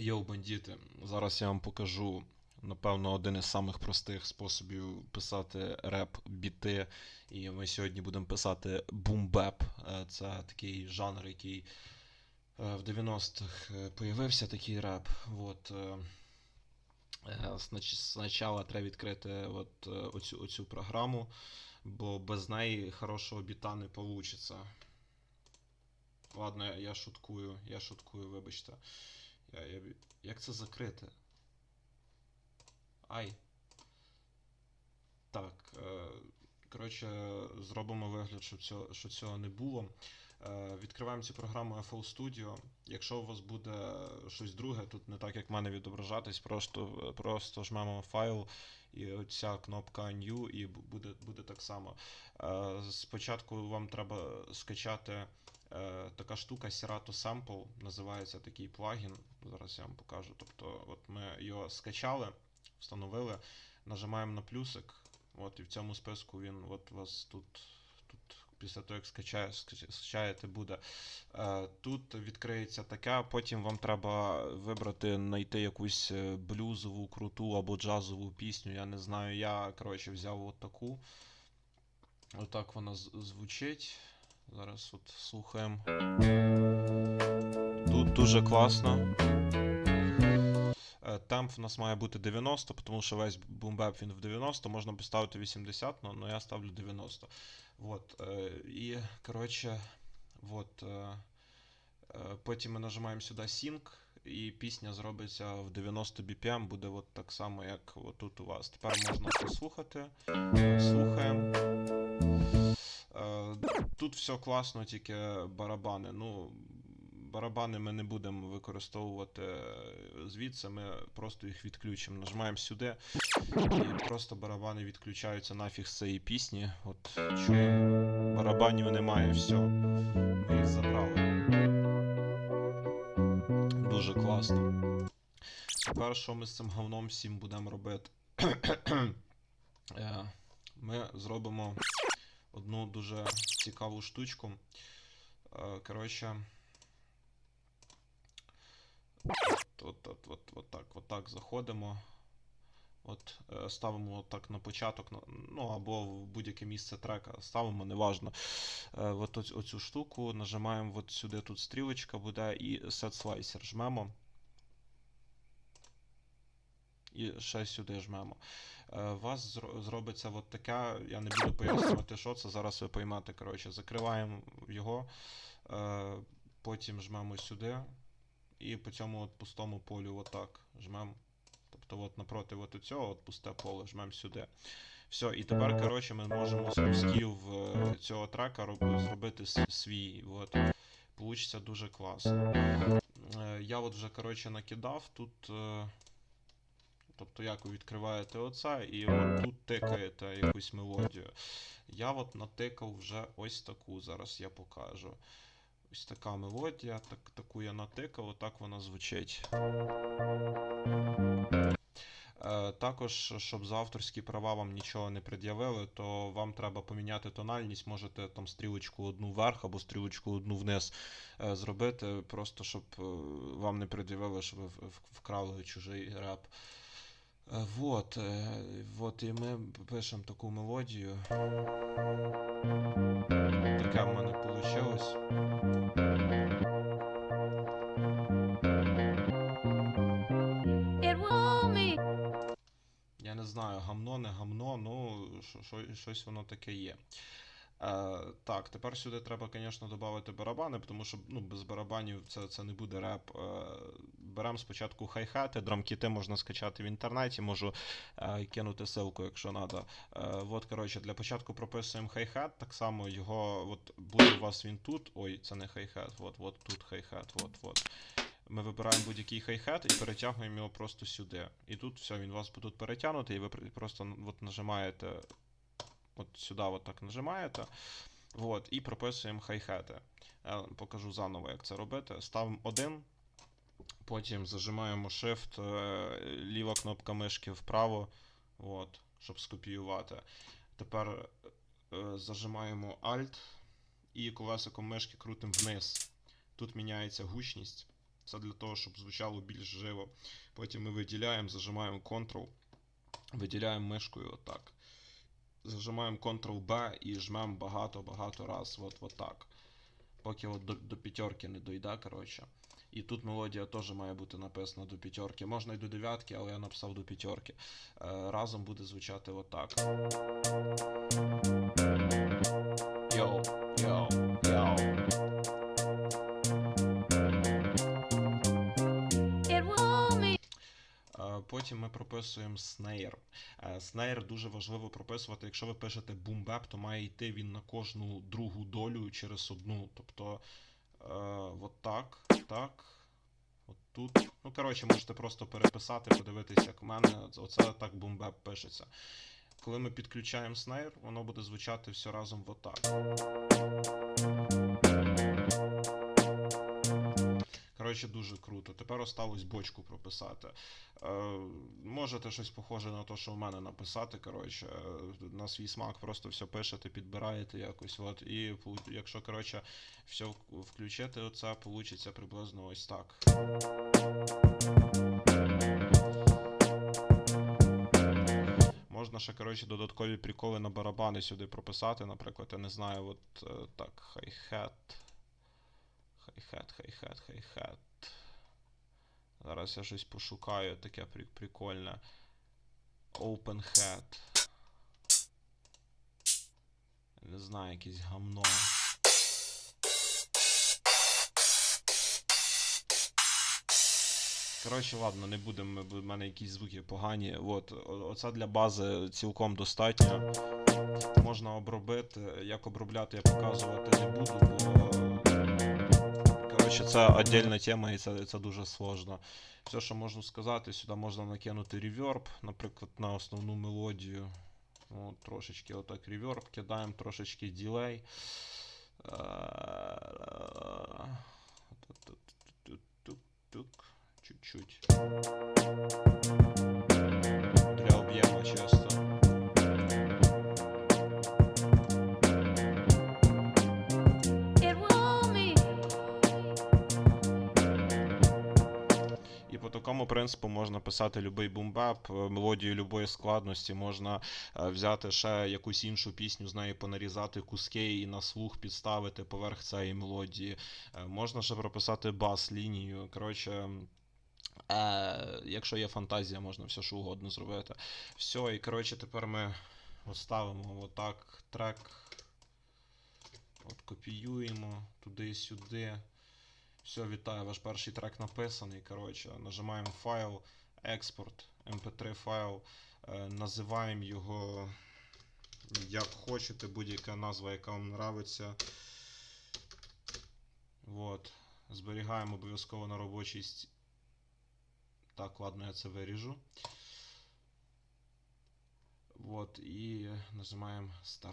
Йоу, бандіти, зараз я вам покажу, напевно, один із самих простих способів писати реп-біти. І ми сьогодні будемо писати бумбеп. Е, Це такий жанр, який е, в 90-х е, появився такий реп. От, Спочатку треба відкрити от, оцю, оцю програму, бо без неї хорошого біта не вийде. Ладно, я шуткую, я шуткую, вибачте. Я, я, як це закрити? Ай. Так. Е, коротше, зробимо вигляд, що цього, що цього не було. Е, відкриваємо цю програму FL Studio. Якщо у вас буде щось друге, тут не так як в мене відображатись, просто, просто жмемо файл і оця кнопка New, і буде, буде так само. Е, спочатку вам треба скачати е, така штука Serato Sample, називається такий плагін. Зараз я вам покажу. Тобто, от ми його скачали, встановили, нажимаємо на плюсик. От, і в цьому списку він от у вас тут, тут після того, як скачає, скачаєте, буде. Е, тут відкриється таке, потім вам треба вибрати, знайти якусь е, блюзову, круту або джазову пісню. Я не знаю. Я, коротше, взяв от таку. Отак вона звучить. Зараз от слухаємо. Тут дуже класно. Е, Темп в нас має бути 90, тому що весь бумбеп він в 90, можна поставити 80, але я ставлю 90. Вот, е, і, коротше, вот, е, потім ми нажимаємо сюди Sync, і пісня зробиться в 90 BPM, буде от так само, як тут у вас. Тепер можна послухати. Слухаємо. Тут все класно, тільки барабани. Ну, барабани ми не будемо використовувати е, звідси, ми просто їх відключимо. Нажимаємо сюди, і просто барабани відключаються нафіг з цієї пісні. От чуємо, барабанів немає, все. Ми їх забрали. Дуже класно. Тепер що ми з цим говном всім будемо робити? Е, Ми зробимо одну дуже цікаву штучку. Е, Коротше. От, от, от, от, так, от так заходимо. От, е, ставимо так на початок, ну або в будь-яке місце трека ставимо, неважно. Е, от оцю штуку нажимаємо от сюди, тут стрілочка буде, і Set Slicer жмемо. І ще сюди жмемо. Е, У вас зробиться от таке, я не буду пояснювати, що це, зараз ви поймете. Коротше, закриваємо його, потім жмемо сюди, і по цьому от пустому полю отак жмемо. Тобто от напроти от цього от пусте поле жмемо сюди. Все, і тепер, коротше, ми можемо з кусків е, цього трека роб- зробити свій. От. Получиться дуже класно. Е, Я от вже, коротше, накидав тут. е, Тобто, як ви відкриваєте оце, і от тут тикаєте якусь мелодію. Я от натикав вже ось таку, зараз я покажу. Ось така мелодія, так, таку я натикав, отак вона звучить. Е, також, щоб за авторські права вам нічого не пред'явили, то вам треба поміняти тональність. Можете там стрілочку одну вверх або стрілочку одну вниз е, зробити, просто щоб е, вам не пред'явили, що ви вкрали чужий реп. Вот, вот, і ми пишемо таку мелодію. Таке в мене вийшло. ще ось. Я не знаю, гамно, не гамно, ну що- що- щось воно таке є. Е, так, тепер сюди треба, звісно, додати барабани, тому що ну, без барабанів це, це не буде реп. Е, беремо спочатку хай-хати, драмкіти можна скачати в інтернеті, можу е, кинути ссылку, якщо треба. От, коротше, для початку прописуємо хай-хат, так само його, от буде у вас він тут. Ой, це не хай-хат, от, от тут хай-хат, от, от. Ми вибираємо будь-який хай-хет і перетягуємо його просто сюди. І тут все, він вас тут перетягнутий, і ви просто от нажимаєте, от сюди от так нажимаєте. От, і прописуємо хай-хети. Покажу заново, як це робити. Ставимо один, потім зажимаємо Shift, е, ліва кнопка мишки вправо, от, щоб скопіювати. Тепер е, зажимаємо Alt і колесиком мишки крутимо вниз. Тут міняється гучність. Це для того, щоб звучало більш живо. Потім ми виділяємо, зажимаємо Ctrl, виділяємо мишкою отак. Зажимаємо Ctrl-B і жмемо багато-багато раз. От, от так. Поки от до, до п'ятерки не дойде, коротше. І тут мелодія теж має бути написана до п'ятерки. Можна й до дев'ятки, але я написав до п'ятерки. Е, разом буде звучати отак. Йоу, Потім ми прописуємо снейр. Е, Снейр дуже важливо прописувати. Якщо ви пишете бумбеп, то має йти він на кожну другу долю через одну. Тобто, е, от так, так, от тут. Ну, коротше, можете просто переписати, подивитися, як в мене. Оце так бумбеп пишеться. Коли ми підключаємо снейр, воно буде звучати все разом отак. Коротше, дуже круто. Тепер осталось бочку прописати. Е, можете щось похоже на те, що в мене написати. Коротше, е, на свій смак просто все пишете, підбираєте якось. От, і якщо коротше, все включити, оце вийде приблизно ось так. Можна ще, коротше, додаткові приколи на барабани сюди прописати. Наприклад, я не знаю, от е, так, хай-хет. Хай-хет, хай-хет, хай-хет. Зараз я щось пошукаю таке при- прикольне. Open head. Не знаю, якесь гамно. Коротше, ладно, не будемо, в мене якісь звуки погані. От, оце для бази цілком достатньо. Можна обробити. Як обробляти, я показувати не буду, бо. Коротше, це віддільна тема і це, це дуже сложно. Все, що можу сказати, сюди можна накинути реверб, наприклад, на основну мелодію. Ну, трошечки отак реверб кидаємо, трошечки ділей. Тук-тук-тук-тук. Чуть-чуть. Для об'єму чисто. Принципу можна писати будь-який бумбап, е, мелодію любої складності, можна е, взяти ще якусь іншу пісню, з неї понарізати куски і на слух підставити поверх цієї мелодії. Е, Можна ще прописати бас-лінію. Коротше. Е, якщо є фантазія, можна все що угодно зробити. Все, і коротше, тепер ми оставимо отак трек. От копіюємо туди-сюди. Все, вітаю, ваш перший трек написаний. Коротше, нажимаємо файл, експорт, mp3 файл, е, називаємо його як хочете, будь-яка назва, яка вам нравиться. Вот. Зберігаємо обов'язково на робочий ст- Так, ладно, я це виріжу. Вот, і нажимаємо Start.